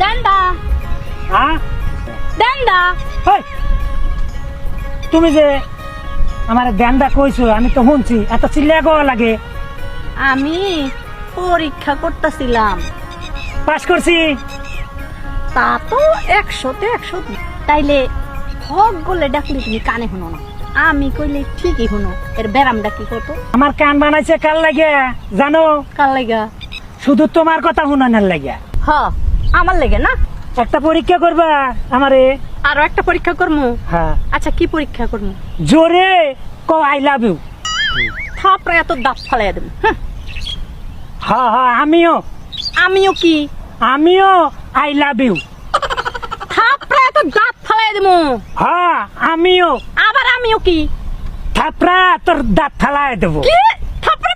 ডান্ডা হ্যাঁ? ডান্ডা হেই, তুমি যে আমার ধ্যানটা কইছো আমি তো শুনছি এত চিল্লিয়া গোয়া লাগে। আমি পরীক্ষা করতেছিলাম। পাস করছি। তা তো একশোতে একশো তাইলে হক বলে ডাকলে তুমি কানে শুনো না। আমি কইলে ঠিকই শুনো এর ব্যারামটা কি কত আমার কান বানাইছে কাল লাগে জানো? কাল লাগা শুধু তোমার কথা শুনানোর লাগে হ। আমার লেগে না? একটা পরীক্ষা করবা আমারে। আরও একটা পরীক্ষা করমু? হ্যাঁ। আচ্ছা কি পরীক্ষা করমু? জোরে কো আই লাভ ইউ থাপড়ে এত দাঁত ফালাই দেবো হ্যাঁ হ্যাঁ আমিও। আমিও কি? আমিও আই লাভ ইউ থাপড়ে এত দাঁত ফালাই দেবো। হ্যাঁ আমিও। আবার আমিও কি? থাপড়া তোর দাঁত ফালাই দেবো। কি? থাপড়ে